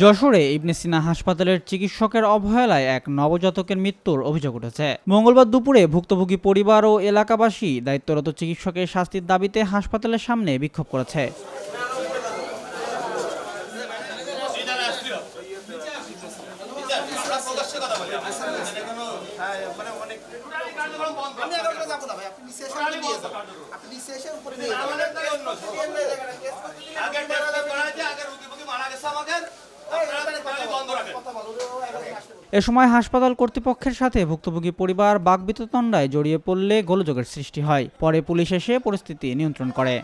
যশোরে ইবনে সিনা হাসপাতালের চিকিৎসকের অবহেলায় এক নবজাতকের মৃত্যুর অভিযোগ উঠেছে মঙ্গলবার দুপুরে ভুক্তভোগী পরিবার ও এলাকাবাসী দায়িত্বরত চিকিৎসকের শাস্তির দাবিতে হাসপাতালের সামনে বিক্ষোভ করেছে এ সময় হাসপাতাল কর্তৃপক্ষের সাথে ভুক্তভোগী পরিবার বাগবিতণ্ডায় জড়িয়ে পড়লে গোলযোগের সৃষ্টি হয়। পরে পুলিশ এসে পরিস্থিতি নিয়ন্ত্রণ করে।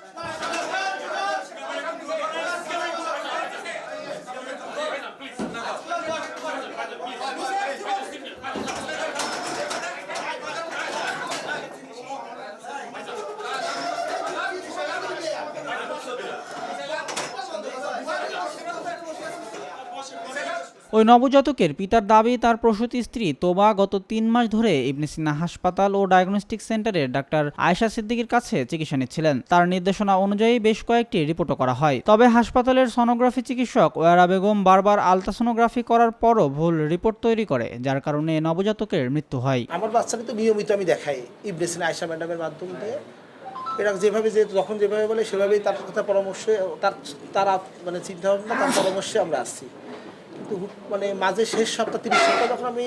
ওই নবজাতকের পিতার দাবি, তার প্রসূতি স্ত্রী তোবা গত তিন মাস ধরে ইবনে সিনা হাসপাতাল ও ডায়াগনস্টিক সেন্টারে ডাক্তার আয়েশা সিদ্দিকীর কাছে চিকিৎসা নিচ্ছিলেন। তার নির্দেশনা অনুযায়ী বেশ কয়েকটি রিপোর্টও করা হয়। তবে হাসপাতালের সনোগ্রাফি চিকিৎসক ওয়ারা বেগম বারবার আলট্রাসোনোগ্রাফি করার পরও ভুল রিপোর্ট তৈরি করে, যার কারণে নবজাতকের মৃত্যু হয়। আমার বাচ্চাকে তো নিয়মিত আমি দেখাই ইবনে ইবনেসিন আয়সা ম্যাডামের মাধ্যম। দিয়ে এরা যেভাবে যে যখন যেভাবে বলে, সেভাবেই তার কথা পরামর্শে তার তারা মানে চিন্তা ভাবনা তার পরামর্শে আমরা আসছি। কিন্তু মানে মাঝে শেষ সপ্তাহ তিরিশ সপ্তাহ যখন আমি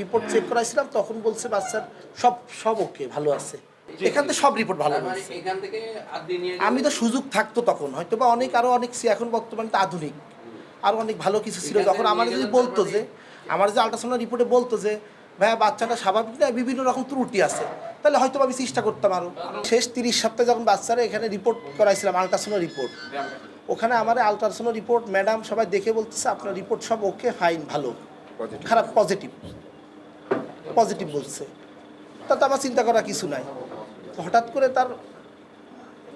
রিপোর্ট চেক করাইছিলাম তখন বলছে বাচ্চার সব সব ওকে ভালো আছে। এখান থেকে সব রিপোর্ট ভালো মানে আমি তো সুযোগ থাকতো তখন হয়তো বা অনেক আরও অনেক এখন বর্তমানে তো আধুনিক। আরও অনেক ভালো কিছু ছিল। যখন আমার যদি বলতো যে আমার যে আল্ট্রাসাউন্ড রিপোর্টে বলতো যে ভাইয়া বাচ্চাটা স্বাভাবিক না বিভিন্ন রকম ত্রুটি আছে। তাহলে হয়তো আমি চেষ্টা করতাম আরও। শেষ তিরিশ সপ্তাহে যখন বাচ্চারা এখানে রিপোর্ট করাইছিলাম আল্ট্রাসাউন্ড রিপোর্ট ওখানে আমার আল্ট্রাসাউন্ড রিপোর্ট ম্যাডাম সবাই দেখে বলতেছে আপনার রিপোর্ট সব ওকে ফাইন ভালো। খারাপ পজিটিভ পজিটিভ বলছে। তা তাতে আমার চিন্তা করা কিছু নাই। হঠাৎ করে তার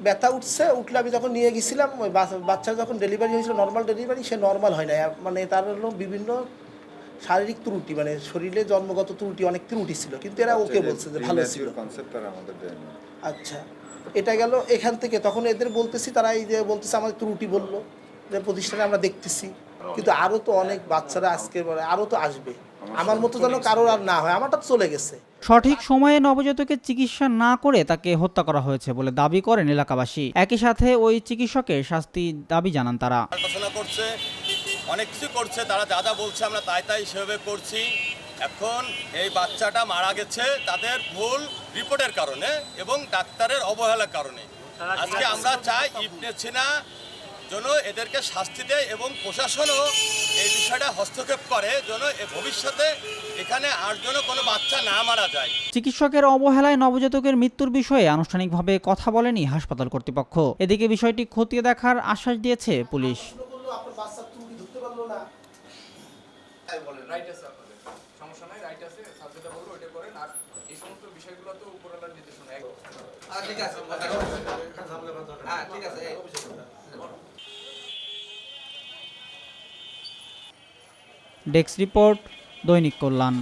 ব্যথা উঠছে উঠলে আমি যখন নিয়ে গেছিলাম ওই বাচ্চা- বাচ্চার যখন ডেলিভারি হয়েছিল নর্মাল ডেলিভারি সে নর্মাল হয় না মানে তার হলো বিভিন্ন শারীরিক ত্রুটি মানে শরীরে জন্মগত ত্রুটি অনেক ত্রুটি ছিল। কিন্তু এরা ওকে বলছে যে ভালো ছিল। কনসেপ্ট তারা আমাদের আচ্ছা। এটা গেল এখান থেকে তখন এদের বলতেছি তারা এই যে বলতেছে আমাদের ত্রুটি বলল যে প্রতিষ্ঠানে আমরা দেখতেছি। কিন্তু আরও তো অনেক বাচ্চারা আজকে আরও তো আসবে। আমার মতো যেন কারোর আর না হয় আমারটা তো চলে গেছে। সঠিক সময়ে নবজাতকের চিকিৎসা না করে তাকে হত্যা করা হয়েছে বলে দাবি করেন এলাকাবাসী। একই সাথে ওই চিকিৎসকের শাস্তি দাবি জানান তারা। আলোচনা করছে অনেক কিছু করছে তারা যা যা বলছে আমরা তাই তাই সেভাবে করছি। এখন এই বাচ্চাটা মারা গেছে তাদের ভুল রিপোর্টের কারণে এবং ডাক্তারের অবহেলার কারণে। আজকে আমরা চাই ইবনে সিনা যেন এদেরকে শাস্তি দেয় এবং প্রশাসনও এই বিষয়টা হস্তক্ষেপ করে যেন এ ভবিষ্যতে এখানে আর যেন কোনো বাচ্চা না মারা যায়। চিকিৎসকের অবহেলায় নবজাতকের মৃত্যুর বিষয়ে আনুষ্ঠানিকভাবে কথা বলেনি হাসপাতাল কর্তৃপক্ষ। এদিকে বিষয়টি খতিয়ে দেখার আশ্বাস দিয়েছে পুলিশ। সমস্যা নাই রাইট আছে সাবজেক্টটা বলব ওইটা করেন আর এই সমস্ত বিষয়গুলো তো উপরালার নির্দেশনা এক ঠিক আছে। হ্যাঁ ঠিক আছে ডেস্ক রিপোর্ট দৈনিক কল্যাণ।